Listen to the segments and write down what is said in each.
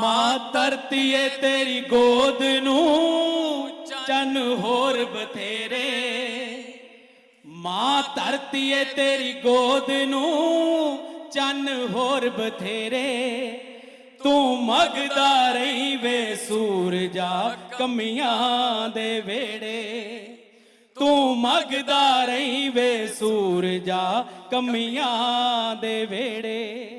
ਮਾਂ ਧਰਤੀ ਏ ਤੇਰੀ ਗੋਦ ਨੂੰ, ਚੰਨ ਹੋਰ ਬਥੇਰੇ। ਮਾਂ ਧਰਤੀ ਏ ਤੇਰੀ ਗੋਦ ਨੂੰ, ਚੰਨ ਹੋਰ ਬਥੇਰੇ। ਤੂੰ ਮਗਦਾ ਰਹੀ ਵੇ ਸੂਰਜਾ ਕਮੀਆਂ ਦੇ ਵੇੜੇ ਤੂੰ ਮਗਦਾ ਰਹੀ ਵੇ ਸੂਰਜਾ ਕਮੀਆਂ ਦੇ ਵੇੜੇ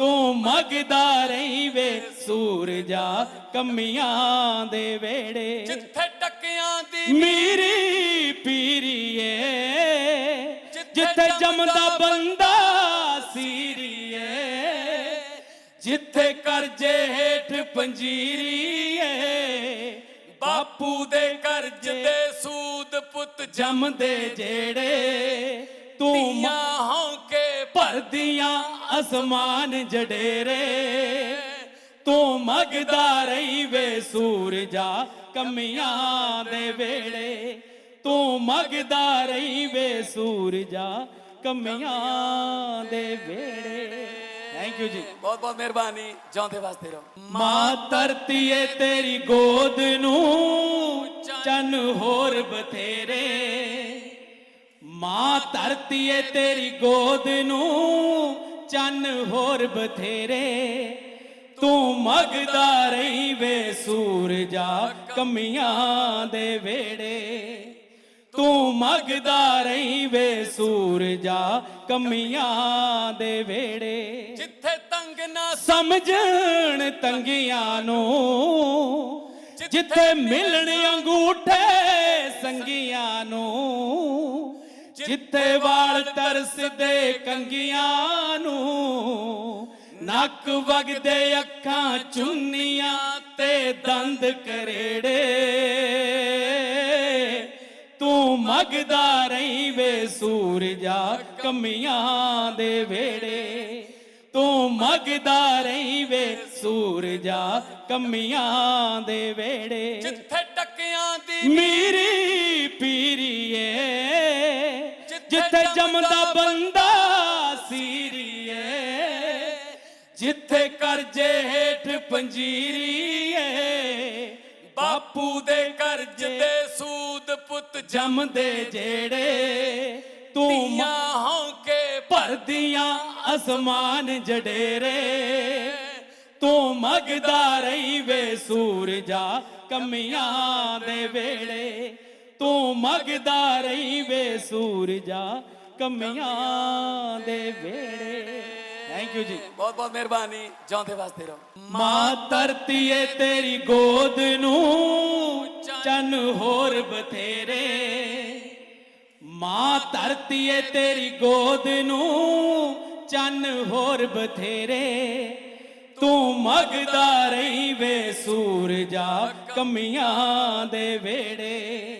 ਤੂੰ ਮਗਦਾ ਰਹੀ ਵੇ ਸੂਰਜਾ ਕਮੀਆਂ ਦੇ ਵੇੜੇ। ਜਿੱਥੇ ਟੱਕਿਆਂ ਦੀ ਮੀਰੀ ਪੀਰੀਏ ਜਿੱਥੇ ਜੰਮਦਾ ਬੰਦਾ ਸੀਰੀਏ ਜਿੱਥੇ ਕਰਜੇ ਹੇਠ ਪੰਜੀਰੀਏ ਬਾਪੂ ਦੇ ਕਰਜ਼ ਦੇ ਸੂਦ ਪੁੱਤ ਜੰਮਦੇ ਜਿਹੜੇ। ਤੂੰ ਹੌਂਕੇ ਭਰਦੀਆਂ ਅਸਮਾਨ ਜਡੇਰੇ ਤੂੰ ਮਗਦਾ ਰਹੀ ਵੇ ਸੂਰਜਾ ਕਮੀਆਂ ਦੇ ਵੇੜੇ ਤੂੰ ਮਗਦਾ ਰਹੀ ਵੇ ਸੂਰਜਾ ਕਮੀਆਂ ਦੇ ਵੇੜੇ ਥੈਂਕ ਯੂ ਜੀ। ਬਹੁਤ ਬਹੁਤ ਮਿਹਰਬਾਨੀ ਜਿਉਂਦੇ ਵਾਸਤੇ ਰਹੋ। ਮਾਂ ਧਰਤੀ ਏ ਤੇਰੀ ਗੋਦ ਨੂੰ ਚੰਨ ਹੋਰ ਬਥੇਰੇ। ਮਾਂ ਧਰਤੀ ਏ ਤੇਰੀ ਗੋਦ ਨੂੰ ਚੰਨ ਹੋਰ ਬਥੇਰੇ। ਤੂੰ ਮਗਦਾ ਰਹੀ ਵੇ ਸੂਰਜਾ ਕਮੀਆਂ ਦੇ ਵੇੜੇ ਤੂੰ ਮਗਦਾ ਰਹੀ ਵੇ ਸੂਰਜਾ ਕਮੀਆਂ ਦੇ ਵੇੜੇ ਜਿੱਥੇ ਤੰਗ ਨਾ ਸਮਝਣ ਤੰਗੀਆਂ ਨੂੰ ਜਿੱਥੇ ਮਿਲਣ ਅੰਗੂਠੇ ਸੰਗੀਆਂ ਨੂੰ। ਜਿੱਥੇ ਵਾਲ ਤਰਸਦੇ ਕੰਗੀਆਂ ਨੂੰ ਨੱਕ ਵਗਦੇ ਅੱਖਾਂ ਚੁੰਨੀਆਂ ਤੇ ਦੰਦ ਕਰੇੜੇ। ਤੂੰ ਮਗਦਾ ਰਹੀ ਵੇ ਸੂਰਜਾ ਕਮੀਆਂ ਦੇ ਵੇੜੇ ਤੂੰ ਮਗਦਾ ਰਹੀ ਵੇ ਸੂਰਜਾ ਕਮੀਆਂ ਦੇ ਵੇੜੇ ਜਿੱਥੇ ਟੱਕਿਆਂ ਦੀ ਮੀਰੀ ਪੀਰੀਏ। ਜਿੱਥੇ ਜੰਮਦਾ ਬੰਦਾ ਸੀਰੀਏ, ਜਿੱਥੇ ਕਰਜੇ ਹੇਠ ਪੰਜੀਰੀਏ, ਬਾਪੂ ਦੇ ਕਰਜ਼ ਦੇ ਸੂਦ ਪੁੱਤ ਜੰਮਦੇ ਜਿਹੜੇ ਤੂੰ ਜੰਮੀਆਂ ਮ- ਭਰਦੀਆਂ ਅਸਮਾਨ ਜਡੇਰੇ, ਤੂੰ ਮਗਦਾ ਰਹੀ ਵੇ ਸੂਰਜਾ ਕਮੀਆਂ ਦੇ ਵੇੜੇ ਕਮੀਆਂ ਦੇ ਵੇੜੇ ਤੂੰ ਮਗਦਾ ਰਹੀ ਵੇ ਸੂਰਜਾ ਕਮੀਆਂ ਦੇ ਵੇੜੇ ਥੈਂਕ ਯੂ ਜੀ। ਬਹੁਤ ਬਹੁਤ ਮਿਹਰਬਾਨੀ। ਜਿਉਂਦੇ ਵਾਸਤੇ ਰਹੋ। ਮਾਂ ਧਰਤੀ ਏ ਤੇਰੀ ਗੋਦ ਨੂੰ ਚੰਨ ਹੋਰ ਬਥੇਰੇ। ਮਾਂ ਧਰਤੀ ਏ ਤੇਰੀ ਗੋਦ ਨੂੰ ਚੰਨ ਹੋਰ ਬਥੇਰੇ। ਤੂੰ ਮਗਦਾ ਰਹੀ ਵੇ ਸੂਰਜਾ ਕਮੀਆਂ ਦੇ ਵੇੜੇ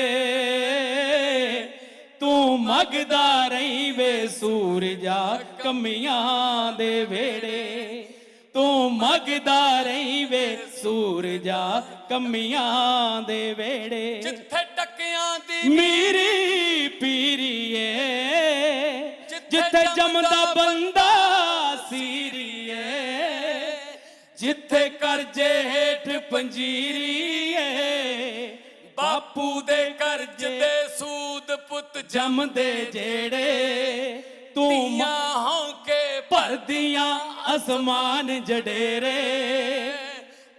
ਤੂੰ ਮਗਦਾ ਰਹੀ ਵੇ ਸੂਰਜਾ ਕਮੀਆਂ ਦੇ ਵੇੜੇ ਤੂੰ ਮਗਦਾ ਰਹੀ ਵੇ ਸੂਰਜਾ ਕਮੀਆਂ ਦੇ ਵੇੜੇ ਜਿੱਥੇ ਟੱਕਿਆਂ ਦੀ ਮੀਰੀ ਪੀਰੀਏ ਜਿੱਥੇ ਜਿੱਥੇ ਜੰਮਦਾ ਬੰਦਾ ਸੀਰੀਏ ਜਿੱਥੇ ਕਰਜੇ ਹੇਠ ਪੰਜੀਰੀਏ ਬਾਪੂ ਦੇ ਕਰਜ਼ ਦੇ ਸੂਦ ਪੁੱਤ ਜੰਮਦੇ ਜਿਹੜੇ ਤੂੰ ਮ- ਹੌਂਕੇ ਭਰ- ਭਰਦੀਆਂ ਅਸਮਾਨ ਜਡੇਰੇ।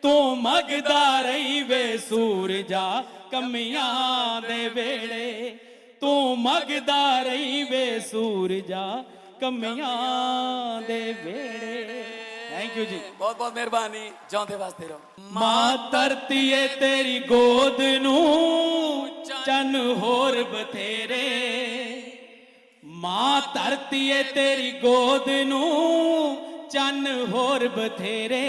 ਤੂੰ ਮਗਦਾ ਰਹੀ ਵੇ ਸੂਰਜਾ ਕਮੀਆਂ ਦੇ ਵੇਲੇ। ਤੂੰ ਮਗਦਾ ਰਹੀ ਵੇ ਸੂਰਜਾ ਕਮੀਆਂ ਦੇ ਵੇਲੇ। ਥੈਂਕ ਯੂ ਜੀ। ਬਹੁਤ ਬਹੁਤ ਮਿਹਰਬਾਨੀ ਜਿਉਂਦੇ ਵਾਸਤੇ ਰਹੋ। ਮਾਂ ਧਰਤੀ ਏ ਤੇਰੀ ਗੋਦ ਨੂੰ। ਚੰਨ ਹੋਰ ਬਥੇਰੇ। ਮਾਂ ਧਰਤੀ ਏ ਤੇਰੀ ਗੋਦ ਨੂੰ ਚੰਨ ਹੋਰ ਬਥੇਰੇ।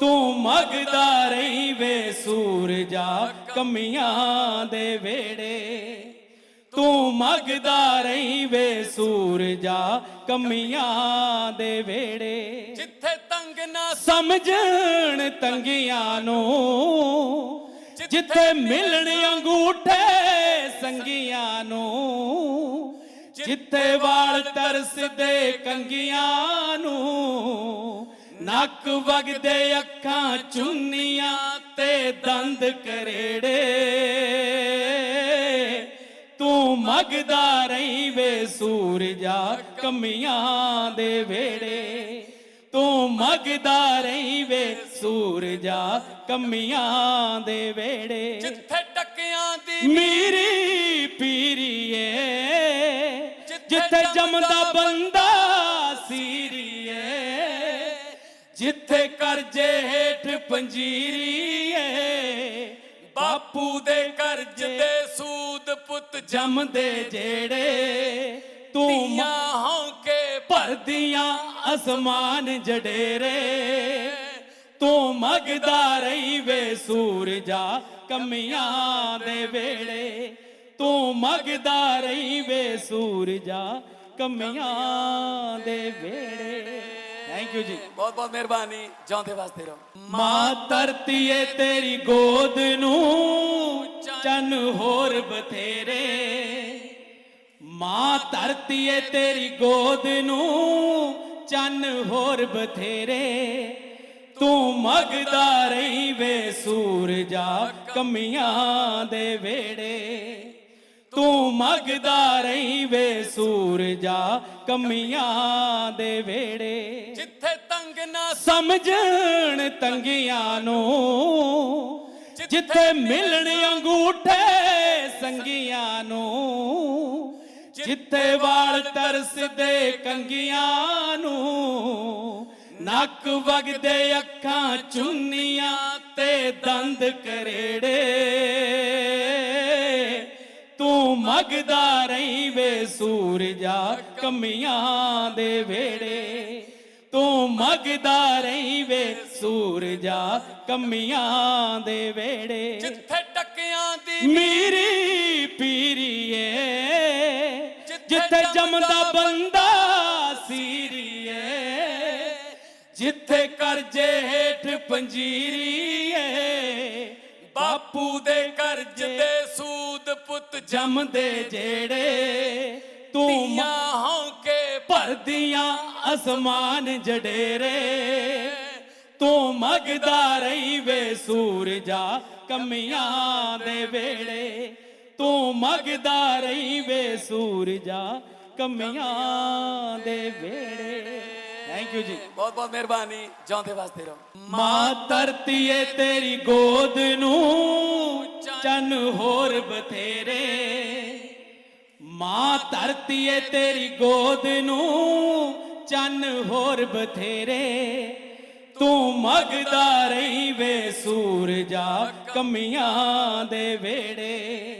ਤੂੰ ਮਗਦਾ ਰਹੀ ਵੇ ਸੂਰਜਾ ਕਮੀਆਂ ਦੇ ਵੇੜੇ ਤੂੰ ਮਗਦਾ ਰਹੀ ਵੇ ਸੂਰਜਾ ਕਮੀਆਂ ਦੇ ਵੇੜੇ ਜਿੱਥੇ ਤੰਗ ਨਾ ਸਮਝਣ ਤੰਗੀਆਂ ਨੂੰ ਜਿੱਥੇ ਮਿਲਣ ਅੰਗੂਠੇ ਸੰਗੀਆਂ ਨੂੰ, ਜਿੱਥੇ ਵਾਲ ਤਰਸਦੇ ਕੰਗੀਆਂ ਨੂੰ, ਨੱਕ ਵਗਦੇ ਅੱਖਾਂ ਚੁੰਨੀਆਂ ਤੇ ਦੰਦ ਕਰੇੜੇ। ਤੂੰ ਮਗਦਾ ਰਹੀ ਵੇ ਸੂਰਜਾ ਕਮੀਆਂ ਦੇ ਵੇੜੇ ਤੂੰ ਮਗਦਾ ਰਹੀ ਵੇ ਸੂਰਜਾ ਕਮੀਆਂ ਦੇ ਵੇੜੇ। ਜਿੱਥੇ ਟੱਕਿਆਂ ਦੀ ਮੀਰੀ ਪੀਰੀਏ ਜਿੱਥੇ ਜੰਮਦਾ ਬੰਦਾ ਸੀਰੀਏ ਜਿੱਥੇ ਕਰਜੇ ਹੇਠ ਪੰਜੀਰੀਏ ਬਾਪੂ ਦੇ ਕਰਜ਼ ਦੇ ਸੂਦ ਪੁੱਤ ਜੰਮਦੇ ਜਿਹੜੇ ਤੂੰ ਹੌਕੇ ਭਰਦੀਆਂ ਅਸਮਾਨ ਜਡੇਰੇ ਤੂੰ ਮਗਦਾ ਰਹੀ ਵੇ ਸੂਰਜਾ ਕਮੀਆਂ ਦੇ ਵੇਲੇ। ਤੂੰ ਮਗਦਾ ਰਹੀ ਵੇ ਸੂਰਜਾ ਕਮੀਆਂ ਦੇ ਵੇਲੇ। ਥੈਂਕ ਯੂ ਜੀ। ਬਹੁਤ ਬਹੁਤ ਮਿਹਰਬਾਨੀ। ਜਿਉਂਦੇ ਵਾਸਤੇ ਰਹੋ। ਮਾਂ ਧਰਤੀ ਏ ਤੇਰੀ ਗੋਦ ਨੂੰ ਚੰਨ ਹੋਰ ਬਥੇਰੇ। ਮਾਂ ਧਰਤੀ ਏ ਤੇਰੀ ਗੋਦ ਨੂੰ ਚੰਨ ਹੋਰ ਬਥੇਰੇ। ਤੂੰ ਮਗਦਾ ਰਹੀ ਵੇ ਸੂਰਜਾ ਕਮੀਆਂ ਦੇ ਵੇੜੇ ਤੂੰ ਮਗਦਾ ਰਹੀ ਵੇ ਸੂਰਜਾ ਕਮੀਆਂ ਦੇ ਵੇੜੇ ਜਿੱਥੇ ਤੰਗ ਨਾ ਸਮਝਣ ਤੰਗੀਆਂ ਨੂੰ ਜਿੱਥੇ ਮਿਲਣ ਅੰਗੂਠੇ ਸੰਗੀਆਂ ਨੂੰ। ਜਿੱਥੇ ਵਾਲ ਤਰਸਦੇ ਕੰਗੀਆਂ ਨੂੰ ਨੱਕ ਵਗਦੇ ਅੱਖਾਂ ਚੁੰਨੀਆਂ ਤੇ ਦੰਦ ਕਰੇੜੇ। ਤੂੰ ਮਗਦਾ ਰਹੀ ਵੇ ਸੂਰਜਾ ਕਮੀਆਂ ਦੇ ਵੇੜੇ ਤੂੰ ਮਗਦਾ ਰਹੀ ਵੇ ਸੂਰਜਾ ਕਮੀਆਂ ਦੇ ਵੇੜੇ ਜਿੱਥੇ ਟੱਕਿਆਂ ਦੀ ਮੀਰੀ ਪੀਰੀਏ। ਜਿੱਥੇ ਜੰਮਦਾ ਬੰਦਾ ਸੀਰੀਏ, ਜਿੱਥੇ ਕਰਜੇ ਹੇਠ ਪੰਜੀਰੀਏ, ਬਾਪੂ ਦੇ ਕਰਜ਼ ਦੇ ਸੂਦ ਪੁੱਤ ਜੰਮਦੇ ਜਿਹੜੇ ਤੂੰ ਜੰਮੀਆਂ ਹੌਕੇ ਭਰਦੀਆਂ ਅਸਮਾਨ ਜਡੇਰੇ, ਤੂੰ ਮਗਦਾ ਰਹੀ ਵੇ ਸੂਰਜਾ ਕਮੀਆਂ ਦੇ ਵੇਲੇ। ਤੂੰ ਮਗਦਾ ਰਹੀ ਵੇ ਸੂਰਜਾ ਕਮੀਆਂ ਦੇ ਵੇਲੇ ਥੈਂਕ ਯੂ ਜੀ। ਬਹੁਤ ਬਹੁਤ ਮਿਹਰਬਾਨੀ ਜਿਉਂਦੇ ਵਾਸਤੇ ਰਹੋ। ਮਾਂ ਧਰਤੀ ਏ ਤੇਰੀ ਗੋਦ ਨੂੰ ਚੰਨ ਹੋਰ ਬਥੇਰੇ। ਮਾਂ ਧਰਤੀ ਏ ਤੇਰੀ ਗੋਦ ਨੂੰ ਚੰਨ ਹੋਰ ਬਥੇਰੇ। ਤੂੰ ਮਗਦਾ ਰਹੀ ਵੇ ਸੂਰਜਾ ਕਮੀਆਂ ਦੇ ਵੇੜੇ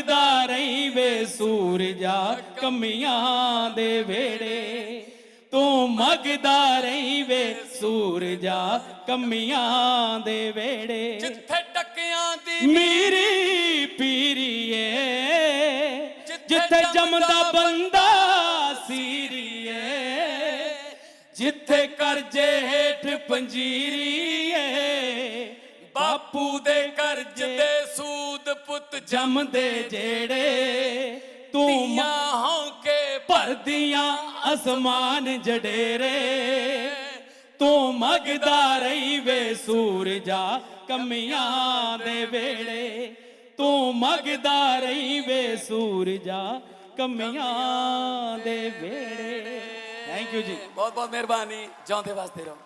ਤੂੰ ਮਗਦਾ ਰਹੀ ਵੇ ਸੂਰਜਾ ਕਮੀਆਂ ਦੇ ਵੇੜੇ ਤੂੰ ਮਗਦਾ ਰਹੀ ਵੇ ਸੂਰਜਾ ਕਮੀਆਂ ਦੇ ਵੇੜੇ ਜਿੱਥੇ ਟੱਕਿਆਂ ਦੀ ਮੀਰੀ ਪੀਰੀਏ ਜਿੱਥੇ ਜੰਮਦਾ ਬੰਦਾ। ਸੀਰੀਏ ਜਿੱਥੇ ਕਰਜ਼ੇ ਹੇਠ ਪੰਜੀਰੀ ਏ ਬਾਪੂ ਦੇ ਕਰਜ਼ ਦੇ ਸੂਦ ਪੁੱਤ ਜੰਮਦੇ ਜਿਹੜੇ ਤੂੰ ਮ- ਹੌਕੇ ਭਰਦੀਆਂ ਅਸਮਾਨ ਜਡੇਰੇ ਤੂੰ ਮਗਦਾ ਰਹੀ ਵੇ ਸੂਰਜਾ ਕਮੀਆਂ ਦੇ ਵੇਲੇ ਤੂੰ ਮਗਦਾ ਰਹੀ ਵੇ ਸੂਰਜਾ ਕਮੀਆਂ ਦੇ ਵੇਲੇ। ਥੈਂਕ ਯੂ ਜੀ। ਬਹੁਤ ਬਹੁਤ ਮਿਹਰਬਾਨੀ ਜਿਉਂਦੇ ਵਾਸਤੇ ਰਹੋ।